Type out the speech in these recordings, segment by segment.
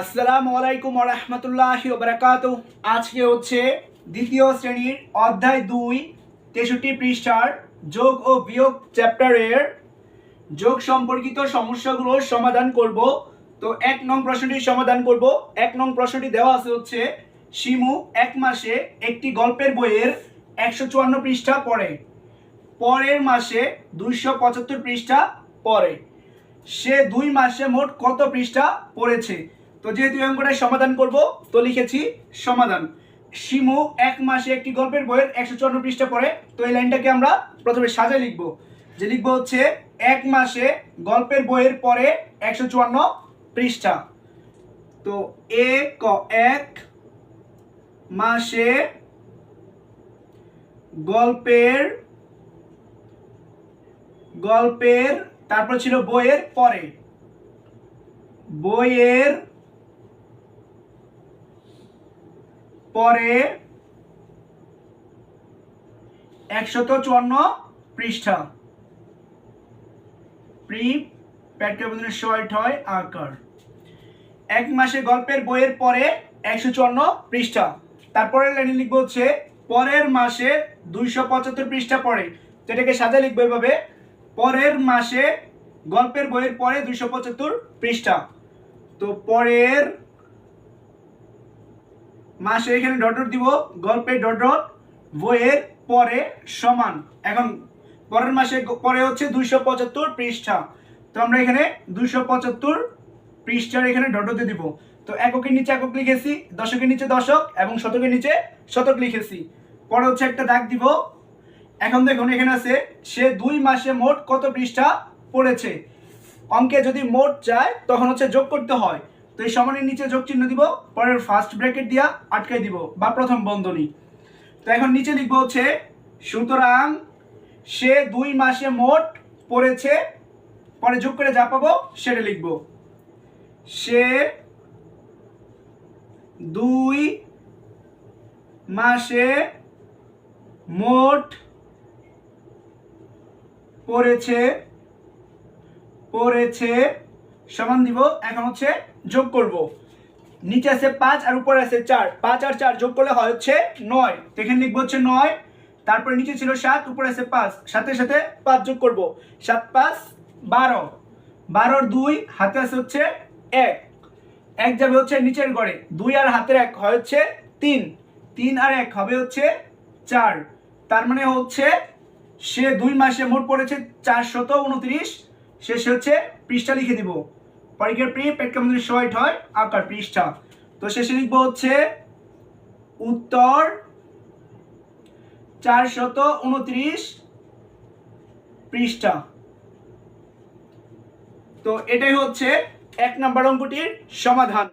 আসসালামু আলাইকুম রহমতুল্লাহি ওবরাকাত আজকে হচ্ছে দ্বিতীয় শ্রেণির অধ্যায় দুই, তেষট্টি পৃষ্ঠার যোগ ও বিয়োগ চ্যাপ্টারের যোগ সম্পর্কিত সমস্যাগুলোর সমাধান করব। তো এক নং প্রশ্নটির সমাধান করব। এক নং প্রশ্নটি দেওয়া আছে হচ্ছে, শিমু এক মাসে একটি গল্পের বইয়ের একশো চুয়ান্ন পৃষ্ঠা পড়ে। পরের মাসে দুইশো পঁচাত্তর পৃষ্ঠা পড়ে। সে দুই মাসে মোট কত পৃষ্ঠা পড়েছে? তো যেহেতু এই অঙ্কটার সমাধান করব, তো লিখেছি সমাধান। শিমু এক মাসে একটি গল্পের বইয়ের একশো চুয়ান্ন পৃষ্ঠা পড়ে, তো এই লাইনটাকে আমরা প্রথমে সাজায় লিখব। যে লিখব হচ্ছে, এক মাসে গল্পের বইয়ের পরে একশো চুয়ান্ন পৃষ্ঠা। তো এ, ক, এক মাসে গল্পের গল্পের, তারপর ছিল বইয়ের পরে। বইয়ের পরে একশত চুয়ান্ন পৃষ্ঠা। প্রি প্যাট্রোবন্ধনের শর্ট হয় আকার। এক মাসে গল্পের বইয়ের পরে একশো চুয়ান্ন পৃষ্ঠা। তারপরে লাইনে লিখব হচ্ছে, পরের মাসে দুইশো পঁচাত্তর পৃষ্ঠা পড়ে। তো এটাকে সাজা লিখব এভাবে, পরের মাসে গল্পের বইয়ের পরে দুইশো পঁচাত্তর পৃষ্ঠা। তো পরের মাসে এখানে ডট ডট দিব, গল্পের ডট ডট বইয়ের পরে সমান। এখন পরের মাসে পরে হচ্ছে দুইশো পঁচাত্তর পৃষ্ঠা। তো আমরা এখানে দুইশো পঁচাত্তর পৃষ্ঠার এখানে ডট ডট দিব। তো এককের নিচে একক লিখেছি, দশকের নিচে দশক, এবং শতকের নিচে শতক লিখেছি। পরে হচ্ছে একটা দাগ দিব। এখন দেখুন, এখানে আছে, সে দুই মাসে মোট কত পৃষ্ঠা পড়েছে? অঙ্কে যদি মোট যায়, তখন হচ্ছে যোগ করতে হয়। তো এই সমানের নিচে যোগ চিহ্ন দিব, পরের ফার্স্ট ব্র্যাকেট দিয়া আটকাই দিব, বা প্রথম বন্ধনী। তো এখন নিচে লিখব হচ্ছে, সুতরাং সে দুই মাসে মোট পড়েছে, পরে যোগ করে যা পাবো সেটা লিখব। সে দুই মাসে মোট পড়েছে পড়েছে সমান দিব, এখন হচ্ছে যোগ করব। নিচে আছে পাঁচ আর উপরে আছে চার। পাঁচ আর চার যোগ করলে হয় হচ্ছে নয়। এখানে লিখব হচ্ছে নয়। তারপরে নিচে ছিল সাত, উপরে আছে পাঁচ। সাথে সাথে পাঁচ যোগ করব। সাত, পাঁচ, বারো। বারোর দুই, হাতে আছে হচ্ছে এক। এক যাবে হচ্ছে নিচের ঘরে দুই আর হাতের এক হয় হচ্ছে তিন। তিন আর এক হবে হচ্ছে চার। তার মানে হচ্ছে সে দুই মাসে মোট পড়েছে চারশত উনত্রিশ। শেষে হচ্ছে পৃষ্ঠা লিখে দিব। পরীক্ষার প্রি পেটকামন্দির শর্ট হয় আকার পৃষ্ঠা। তো শেষে লিখব হচ্ছে, উত্তর চারশত উনত্রিশ পৃষ্ঠা। তো এটাই হচ্ছে এক নাম্বার অঙ্কটির সমাধান।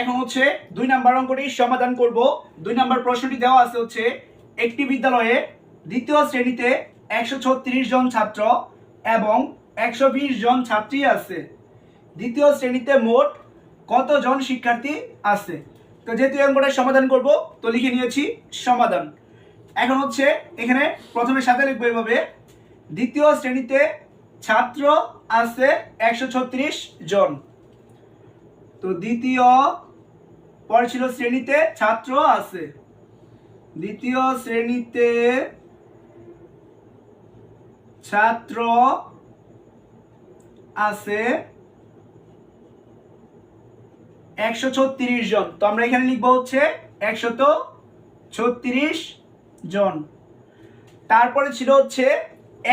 এখন হচ্ছে দুই নাম্বার অঙ্কটির সমাধান করব। দুই নাম্বার প্রশ্নটি দেওয়া আছে হচ্ছে, একটি বিদ্যালয়ে দ্বিতীয় শ্রেণীতে একশো ছত্রিশ জন ছাত্র এবং একশো বিশ জন ছাত্রী আছে। দ্বিতীয় শ্রেণীতে মোট কতজন শিক্ষার্থী আছে? তো যেহেতু অঙ্কটার সমাধান করব, তো লিখে নিয়েছি সমাধান। এখন হচ্ছে এখানে প্রথমে সাথে লিখব এভাবে। দ্বিতীয় শ্রেণীতে ছাত্র আছে একশো ছত্রিশ জন। তো দ্বিতীয় পরে ছিল শ্রেণীতে ছাত্র আছে। দ্বিতীয় শ্রেণীতে ছাত্র আছে একশো ছত্রিশ জন। তো আমরা এখানে লিখব হচ্ছে একশত ছত্রিশ জন। তারপরে ছিল হচ্ছে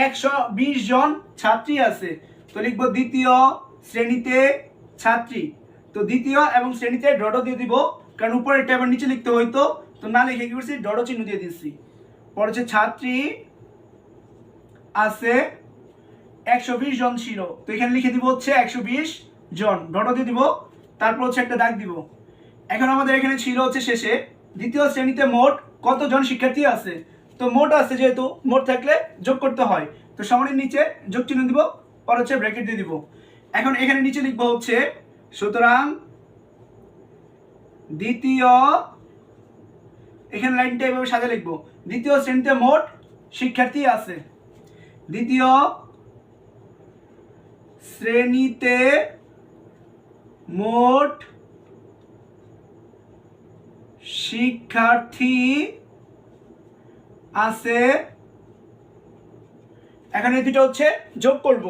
একশো বিশ জন ছাত্রী আছে। তো লিখব দ্বিতীয় শ্রেণীতে ছাত্রী। তো দ্বিতীয় এবং শ্রেণীতে ডডো দিয়ে দিব, কারণ উপরে ট্যাবের নিচে লিখতে হইতো। তো না লিখে কি করছি? ডডো চিহ্ন দিয়ে দিচ্ছি। পরে হচ্ছে ছাত্রী আছে, একশো বিশ জন ছিল। তো এখানে লিখে দিব হচ্ছে একশো বিশ জন। ডটো দিয়ে দিব তারপর হচ্ছে একটা দাগ দিব। এখন আমাদের এখানে ছিল হচ্ছে শেষে, দ্বিতীয় শ্রেণীতে মোট কতজন শিক্ষার্থী আছে? তো মোট আছে যেহেতু, মোট থাকলে যোগ করতে হয়। তো সমানের নিচে যোগ চিহ্ন দিব, পর হচ্ছে ব্র্যাকেট দিয়ে দিব। এখন এখানে নিচে লিখব হচ্ছে, সুতরাং দ্বিতীয়, এখানে লাইনটা এভাবে সাজা লিখব। দ্বিতীয় শ্রেণীতে মোট শিক্ষার্থী আছে। দ্বিতীয় শ্রেণীতে মোট শিক্ষার্থী আছে, এখন দুটো হচ্ছে যোগ করব।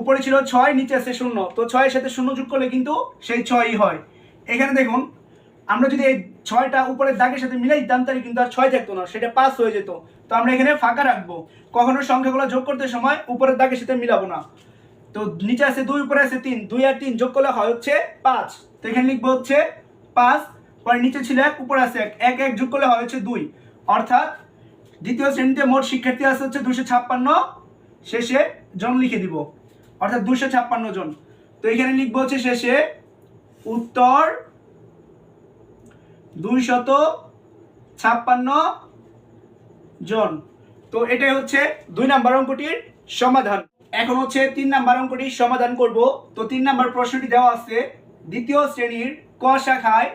উপরে ছিল ছয়, নিচে আছে শূন্য। তো ছয়ের সাথে শূন্য যোগ করলে কিন্তু সেই ছয়ই হয়। এখানে দেখুন, আমরা যদি এই ছয়টা উপরের দাগের সাথে মিলাই দিতাম, তাহলে কিন্তু আর ছয় থাকতো না, সেটা পাস হয়ে যেত। তো আমরা এখানে ফাঁকা রাখব। কখনো সংখ্যাগুলো যোগ করতে সময় উপরের দাগের সাথে মিলাবো না। তো নিচে আছে দুই, উপরে আছে তিন। দুই আর তিন যোগ করলে হয় হচ্ছে পাঁচ। তো এখানে লিখব হচ্ছে পাঁচ, পরে নিচে ছিল এক, উপরে আছে এক। এক এক যোগ করলে হয় হচ্ছে দুই। অর্থাৎ দ্বিতীয় শ্রেণীতে মোট শিক্ষার্থী আছে হচ্ছে দুশো ছাপ্পান্ন। শেষে জন লিখে দিব। অর্থাৎ দুশো ছাপ্পান্ন জন। তো এখানে লিখব হচ্ছে শেষে উত্তর দুই শত ছাপ্পান্ন জন। তো এটাই হচ্ছে দুই নাম্বার অঙ্কটির সমাধান। এখন হচ্ছে তিন নাম্বার অঙ্কটির সমাধান করব। তো তিন নাম্বার প্রশ্নটি দেওয়া আছে, দ্বিতীয় শ্রেণির ক শাখায়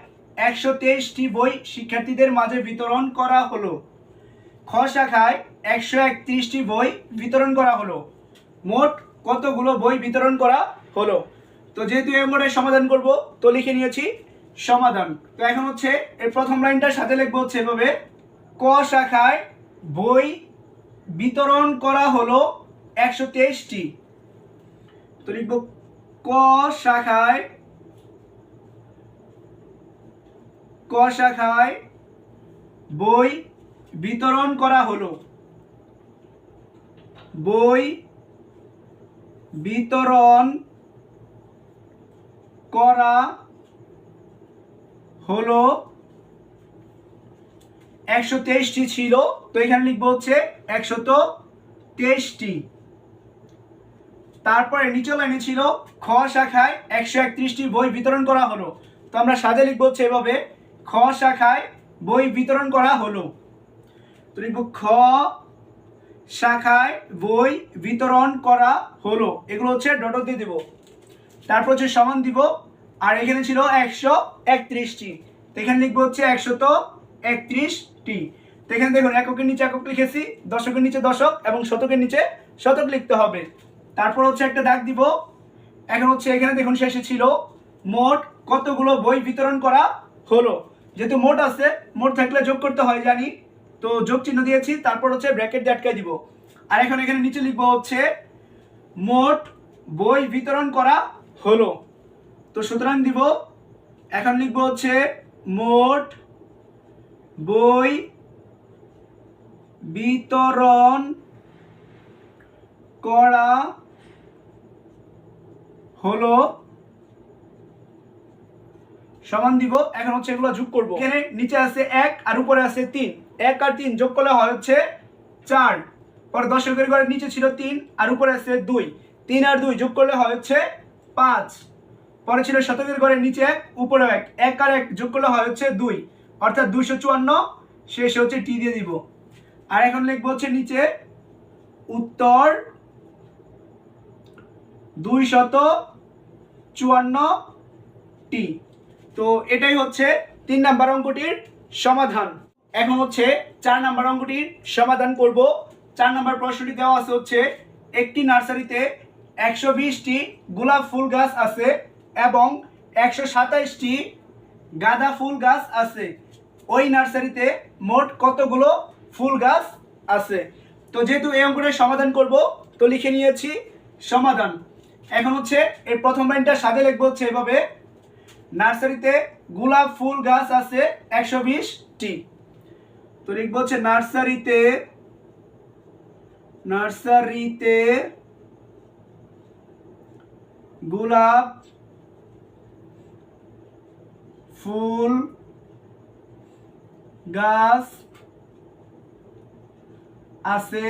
একশো তেইশটি বই শিক্ষার্থীদের মাঝে বিতরণ করা হলো। খ শাখায় একশো একত্রিশটি বই বিতরণ করা হলো। মোট কতগুলো বই বিতরণ করা হলো? তো যেহেতু এই অঙ্কটার সমাধান করব, তো লিখে নিয়েছি, সমাধান। তো এখন হচ্ছে এর প্রথম লাইনটার সাথে লিখব হচ্ছে এভাবে, ক শাখায় বই বিতরণ করা হলো একশো তেইশটি। তো লিখব ক শাখায় ক শাখায় বই বিতরণ করা হলো। বই বিতরণ করা হলো একশো তেইশটি ছিল। তো এখানে লিখব হচ্ছে একশত তেইশটি। তারপরে নিচে লাইনে ছিল, খ শাখায় একশো একত্রিশটি বই বিতরণ করা হলো। তো আমরা সাজে লিখব হচ্ছে এভাবে, খ শাখায় বই বিতরণ করা হলো। তো লিখব খ শাখায় বই বিতরণ করা হলো। এগুলো হচ্ছে ডটর দিয়ে দিব। তারপর হচ্ছে সমান দিব, আর এখানে ছিল একশো একত্রিশটি। এখানে লিখব হচ্ছে একত্রিশটি। তো এখানে দেখুন, এককের নিচে একক লিখেছি, দশকের নিচে দশক, এবং শতকের নিচে শতক লিখতে হবে। তারপর হচ্ছে একটা দাগ দিব। এখন হচ্ছে এখানে দেখুন শেষে ছিল। মোট কতগুলো বই বিতরণ করা হলো? যেহেতু মোট আছে, মোট থাকলে যোগ করতে হয়, জানি। তো যোগ চিহ্ন দিয়েছি, তারপর হচ্ছে ব্র্যাকেট দিয়ে আটকে দিব। আর এখন এখানে নিচে লিখব হচ্ছে, মোট বই বিতরণ করা হলো। তো সুতরাং দিব, এখন লিখব হচ্ছে, মোট বই বিতরণ করা হলো সমান দিব, এখন হচ্ছে এগুলো যোগ করব। এখানে নিচে আছে এক আর উপরে আছে তিন। এক আর তিন যোগ করলে হয় হচ্ছে চার। পরে দশকের ঘরের নিচে ছিল তিন আর উপরে আছে দুই। তিন আর দুই যোগ করলে হয় হচ্ছে পাঁচ। পরে ছিল শতকের ঘরের নিচে এক উপরে এক। এক আর এক যোগ করলে হয় হচ্ছে দুই। অর্থাৎ দুইশো চুয়ান্ন, শেষে হচ্ছে টি দিয়ে দিব। আর এখন লিখব হচ্ছে নিচে উত্তর দুই শত চুয়ান্ন টি। তো এটাই হচ্ছে তিন নাম্বার অঙ্কটির সমাধান। এখন হচ্ছে চার নাম্বার অঙ্কটির সমাধান করব। চার নাম্বার প্রশ্নটি দেওয়া আছে হচ্ছে, একটি নার্সারিতে একশো বিশটি গোলাপ ফুল গাছ আছে এবং একশো সাতাইশটি গাঁদা ফুল গাছ আছে। ওই নার্সারিতে মোট কতগুলো ফুল গাছ আছে? তো যেহেতু এই অঙ্কটার সমাধান করব, তো লিখে নিয়েছি সমাধান। এখন হচ্ছে এর প্রথম লাইনটা সাথে লিখব হচ্ছে এভাবে, নার্সারিতে গোলাপ ফুল গাছ আছে একশো বিশটি তো লিখব হচ্ছে নার্সারিতে নার্সারিতে গোলাপ ফুল গাছ আছে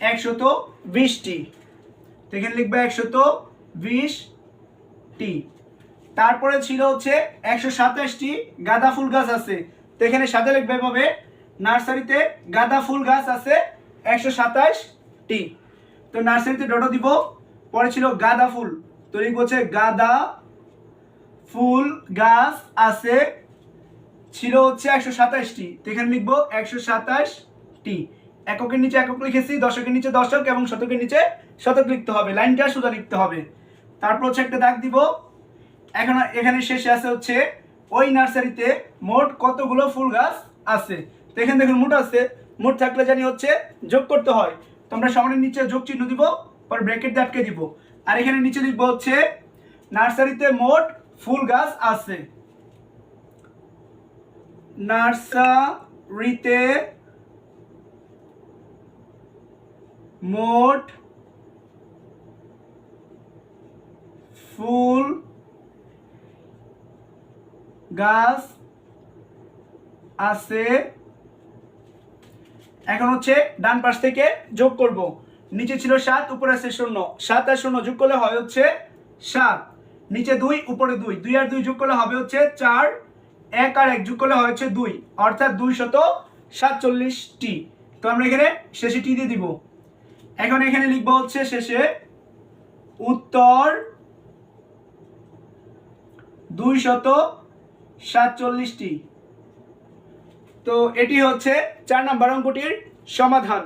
একশত বিশটি। তো এখানে লিখবে একশত বিশটি। তারপরে ছিল হচ্ছে একশো সাতাশটি গাঁদা ফুল গাছ আছে। তো এখানে সাথে লিখবে এভাবে, নার্সারিতে গাঁদা ফুল গাছ আছে একশো সাতাশটি। তো নার্সারিতে ডটো দিব, পরে ছিল গাঁদা ফুল। তো লিখব হচ্ছে গাঁদা ফুল গাছ আছে, ছিল হচ্ছে একশো সাতাশটি। তো এখানে লিখব একশো সাতাশটি। এককের নিচে একক লিখেছি, দশকের নিচে দশক এবং শতকের নিচে শতক লিখতে হবে, লাইনটা সোজা লিখতে হবে। তারপর হচ্ছে একটা দাগ দিব। এখন এখানে শেষে আছে হচ্ছে ওই নার্সারিতে মোট কতগুলো ফুল গাছ আছে? তো এখানে দেখুন মোট আছে, মোট থাকলে জানি হচ্ছে যোগ করতে হয়। তো আমরা সমানের নিচে যোগ চিহ্ন দিব, পর ব্র্যাকেট দিয়ে আটকে দিব। আর এখানে নিচে লিখব হচ্ছে নার্সারিতে মোট ফুল গাছ আছে। নার্সারিতে মোট ফুল গাছ আছে, এখন হচ্ছে ডান পাশ থেকে যোগ করব। নিচে ছিল সাত, উপরে আছে শূন্য। সাত আর শূন্য যোগ করলে হয় হচ্ছে সাত। নিচে দুই, উপরে দুই। দুই আর দুই যোগ করলে হবে হচ্ছে চার। এক আর এক যোগ করলে হয় হচ্ছে দুই। অর্থাৎ দুই শত সাতচল্লিশটি। তো আমরা এখানে শেষে টি দিয়ে দিব। এখন এখানে লিখব হচ্ছে শেষে উত্তর দুই শত সাতচল্লিশটি। তো এটি হচ্ছে চার নাম্বার অঙ্কটির সমাধান।